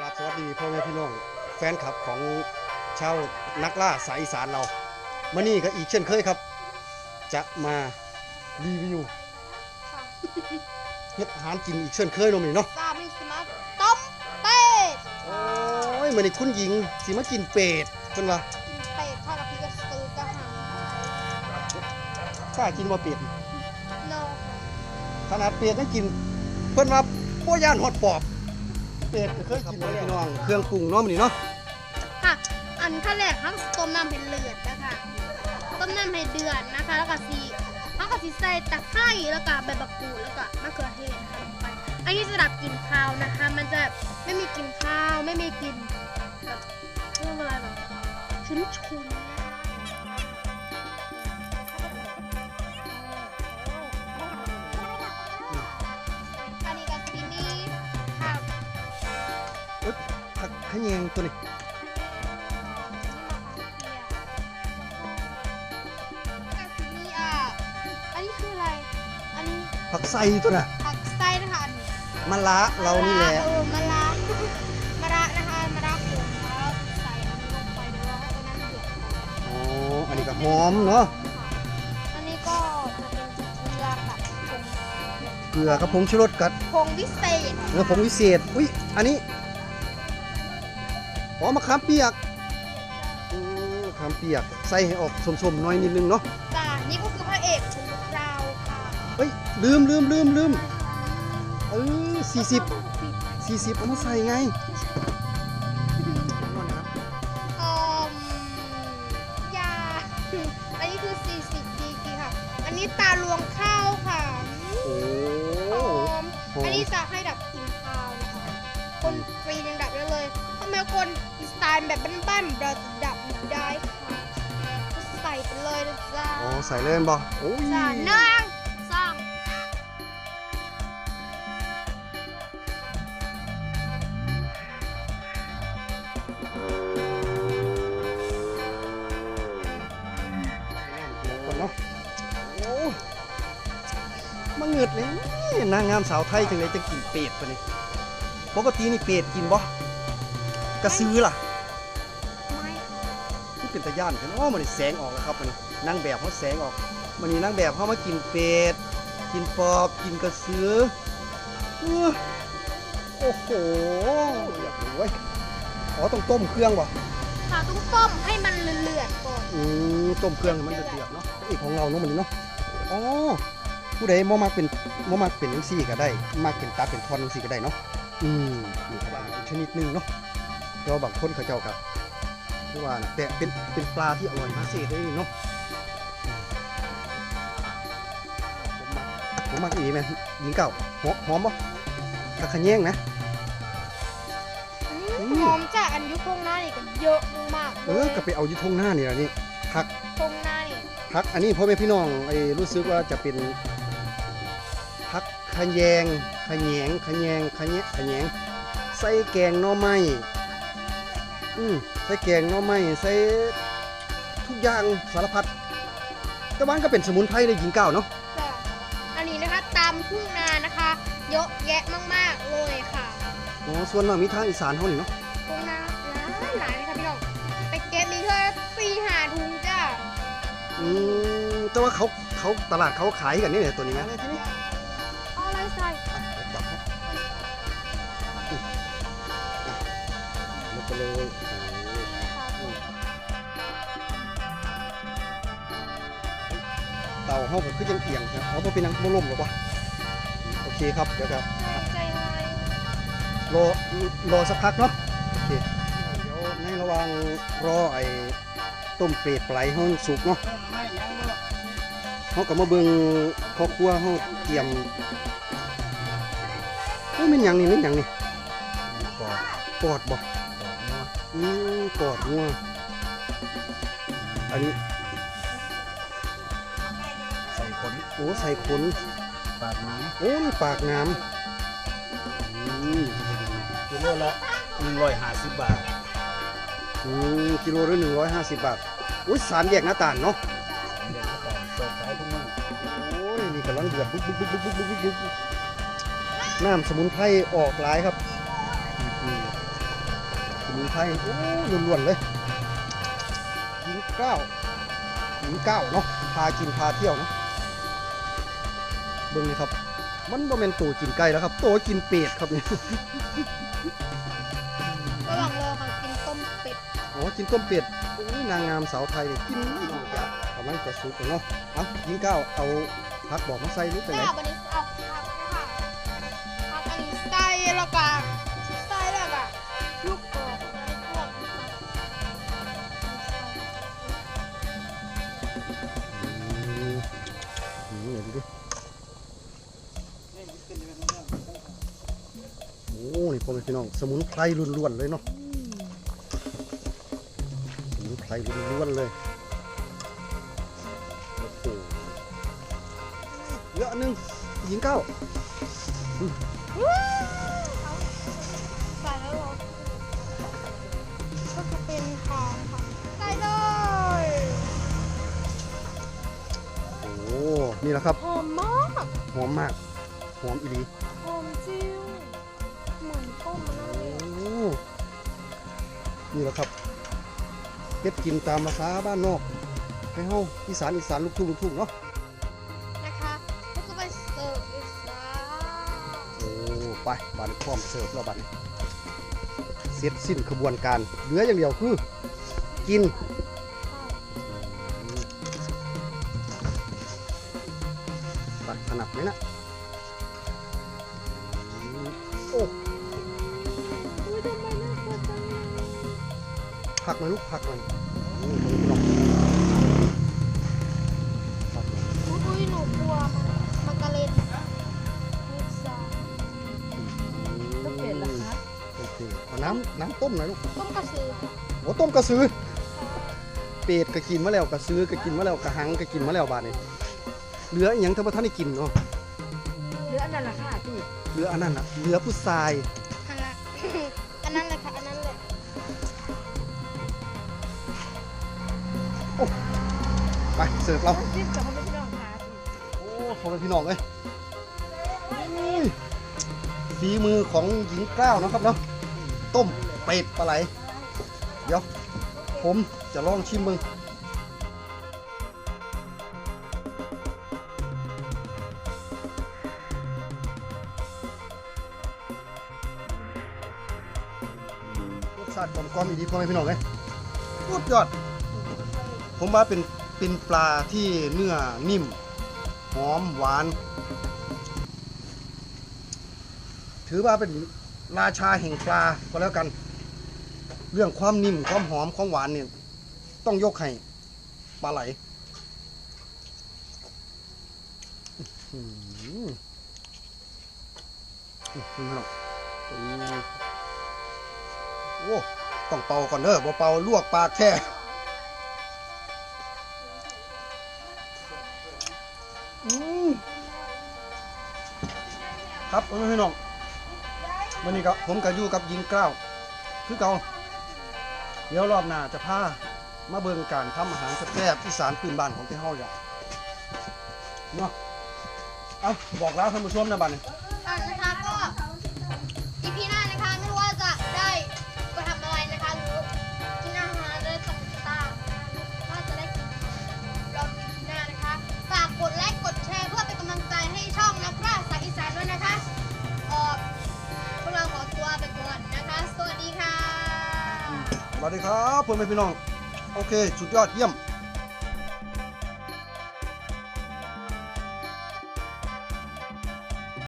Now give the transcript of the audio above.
กราบสวัสดีพ่อแม่พี่น้องแฟนคลับของชาวนักล่าสายอีสานเรามื่อนี้ก็อีกเช่นเคยครับ จะมารีวิวค่ะเฮ็ดอาหารกินอีกเช่นเคยเนาะมื้อนี้เนาะซาบิสมาต้มเป็ดโอ้ยมื่อนี้คุณหญิงสิมากินเป็ดเพิ่นว่ากินเป็ดทอดกับพริกกระสือกระหังกล้ากินบ่เป็ดโนขนาดเป็ดยังกิน เพิ่นว่าบ่ย่านฮอดปอบ เป็ดก็เคยกินแล้วพี่น้อง เครื่องปรุงเนาะมื้อนี้เนาะ ค่ะ อันขั้นแรกทั้งต้มน้ำให้เลือดนะคะต้มน้ำให้เดือดนะคะ แล้วก็สีแล้วก็สีใส่ตะไคร้แล้วก็ใบมะกรูดแล้วก็มะเขือเทศนะคะลงไป อันนี้สำหรับกลิ่นคาวนะคะ มันจะไม่มีกลิ่นคาวไม่มีกลิ่นแบบเรื่องอะไรแบบชุนชุนอัน ผักขะแยงตัวนี้นี่อะอันนี้คืออะไร อันนี้ผักไส้ตัวน่ะผักไส้นะคะอันนี้มะละเรานี่แหละเออมะระมะระนะคะมะระผงแล้วใส่อันนี้ลงไปเดี๋ยวรอให้ตัวนั้นเดือดก่อนอ๋ออันนี้ก็หอมเนาะอันนี้ก็จะเป็นเกลือกับผงเกลือกับผงชูรสกัดผงวิเศษเนื้อผงวิเศษ อุ้ยอันนี้ อ๋อมะขามเปียกอืมมะขามเปียกใส่ให้ออกสมๆหน่อยนิดนึงเนาะจ้านี่ก็คือพระเอกของเราค่ะเฮ้ยลืมลืมลืมลืมเออสี่สิบสี่สิบเอามาใส่ไงเอ่มยา อันนี้คือ 40ดีกีค่ะ อันนี้ตาลวงข้าวค่ะโอ้หอมหอม อันนี้จะให้ดับกลิ่นคาวนะคะ คนฟรียังดับได้เลย ทำไมคนอีสานแบบบ้านๆเราจะดับไม่ได้ค่ะใส่ไปเลยนะจ๊ะอ๋อใส่เลยแม่นบ่โอ้ยจ้ะหนึ่งสองก่อนเนาะโอ้มาเหงือดเลยนางงามสาวไทยจังเลยจะกินเป็ดปะนี่ปกตินี่เป็ดกินบ่ กระซื้อล่ะไม่ที่เป็นตะย่านเห็นอ๋อมันนี่แสงออกแล้วครับมันนี่นางแบบเขาแสงออกมันนี่นางแบบเขามากินเป็ดกินปอบกินกระสืออื้อโอ้โหอยากรู้เว้ยอ๋อต้องต้มเครื่องบ่ค่ะต้องต้มให้มันเลือดๆก่อนอืมต้มเครื่องให้มันเดือดๆเนาะอีกของเราเนาะมันนี่เนาะอ๋อผู้ใดบ่มักเป็นบ่มักเป็นจังซี่ก็ได้มักเป็นตัดเป็นท่อนจังซี่ก็ได้เนาะอืมนี่ก็ว่าอีกชนิดหนึงเนาะ แต่ว่าบางคนเขาเจ้าก็คือว่านะแต่เป็นเป็นปลาที่อร่อยมากเศษเลยเนาะผมมักอีแม่หญิงเก่าหอมหอมบ่ถ้าขะแยงนะ อืม หอมจากอันยุคงหน้านี่ก็เยอะมากเออก็ไปเอาอยู่ทงหน้านี่ล่ะนี่ผักคงหน้านี่ผักอันนี้พ่อแม่พี่น้องไอ้รู้สึกว่าจะเป็นผักขะแยงขะแยงขะแยงขะแยะขะแยงใส่แกงหน่อไม้ อืมใส่แกงหน่อไม้ใส่ทุกอย่างสารพัดแต่ว่ามันก็เป็นสมุนไพรเลยหญิงเก่าเนาะจ้ะอันนี้นะคะตามทุ่งนานะคะ เยอะแยะมากๆเลยค่ะอ๋อส่วนมากมีทางอีสานเฮานี่เนาะทุ่งนาหลายหลายเลยค่ะพี่น้องไปเก็บมีเธอสี่หาถุงจ้าอืมแต่ว่าเขาเขาตลาดเขาขายกันนี่เนี่ยตัวนี้นะที่นี่เอา ไปเลยโอ้โหเต่าเฮาก็คือยังเอียงครับเขาบ่เป็นนังบ่ล่มหรอกวะโอเคครับ เดี๋ยวครับใจอะไรรอรอสักพักเนาะโอเคเดี๋ยวในระหว่างรอไอ้ต้มเป็ดปลาไหลเฮาสุกเนาะเฮาก็มาเบิ่งพ่อครัวเฮาเตรียมเฮ้ยมันหยังนี่มันหยังนี่ปอดปอดบ่ปอดเนาะ อืมปอดงัวอันนี้ใส่ขนโอ้ใส่ขนปากน้โอ้นี่ปากน้ำอืมำกิโลละหนึ่งร้อยห้าสิบบาทอืมกิโลละหนึ่งร้อยห้าสิบบาทอุ้ยสามแยกหน้าต่างเนาะเดี๋ยวก่อนเปิดขายทุกมื้อโอ้ยนี่กำลังเดือดบุ๊บบุ๊บบุ๊บบุ๊บบุ๊บบุ๊บบุ๊บน้ำสมุนไพรออกหลายครับอืม มุนไพรโอ้ล้วนๆเลยหญิงเก้าหญิงเก้าเนาะพากินพาเที่ยวเนาะเบิ่งนี่ครับ มันบ่แม่นตัวกินไก่แล้วครับ ตัวกินเป็ดครับนี่ระหว่างรอค่ะกินต้มเป็ดอ๋อกินต้มเป็ดโอ้ยนางงามสาวไทยนี่กินนอกจากกำลังจะสุกแล้วเนาะเอาหญิงเก้าเอาผักบอกมาใส่หรือไปไหนก็วันนี้เอา อ้นี่พ่อแม่พี่น้องสมุนไพรล้วนๆเลยเนาะสมุนไพรล้วนๆเลยโอ้โหเยอะอันหนึงหญิงเก้าใส่แล้วเหรอก็จะเป็นหอมค่ะใส่เลยโอ้นี่แหละครับหอมมากหอมมากหอมอีหลี นี่แหละครับเฮ็ดกินตามภาษาบ้านนอกให้เฮาอีสานอีสานลูกทุ่งลูกทุ่งเนาะนะคะก็จะไปเสิร์ฟอีกนะโอ้ไปบันพร้อมเสิร์ฟแล้วบัดนเสร็จสิ้นขบวนการเหลืออย่างเดียวคือ กินตัดถนัดไหมนะ ผักหน่อยลูกผักหน่อยอืมลองผักหน่อยอุ้ยหนูกลัวมันมันกระเล็นนิสาก็เปลี่ยนละคะโอเคเอาน้ำน้ำต้มหน่อยลูกต้มกระสือโอ้ต้มกระสือเป็ดก็กินมาแล้วกระซื้อก็กินมาแล้วกระหังก็กินมาแล้วบาดนี้เหลืออหยังท่านประธานได้กินเนาะหรืออันนั้นละค่ะพี่เหลืออันนั้นอะเหลือผู้ชาย ไปเสิร์ฟเราจิ้มกับพ่อแม่พี่น้องค่ะพี่โอ้ขอบคุณพี่น้องเลยอุ้ยฝีมือของหญิงกล้าวนะครับเนาะต้มเป็ดปลาไหล เดี๋ยว ผมจะลองชิมมึงรสชาติกลมกล่อมอีดีพ่อแม่พี่น้องเลยสุดยอด ผมว่าเป็นเป็นปลาที่เนื้อนิ่ม หอมหวาน ถือว่าเป็นราชาแห่งปลาก็แล้วกัน เรื่องความนิ่มความหอมความหวานเนี่ยต้องยกให้ปลาไหลอื้อหืออื้อหือโอ้ต้องเป่าก่อนเด้อบ่เป่าลวกปากแค่ ครับพ่อแม่พี่น้องวันนี้ก็ผมกับยู่กับยิงกล้าวคือเก่าเดี๋ยวรอบหน้าจะพามาเบิ่งการทำอาหารแซ่บๆอีสานพื้นบ้านของที่เฮาอย่างเนาะเอาบอกแล้วท่านผู้ชมนะบัดนี้ วัสดีค่ะสวัสดีครับพ่อนพี่น้อง โอเค สุดยอดเยี่ยม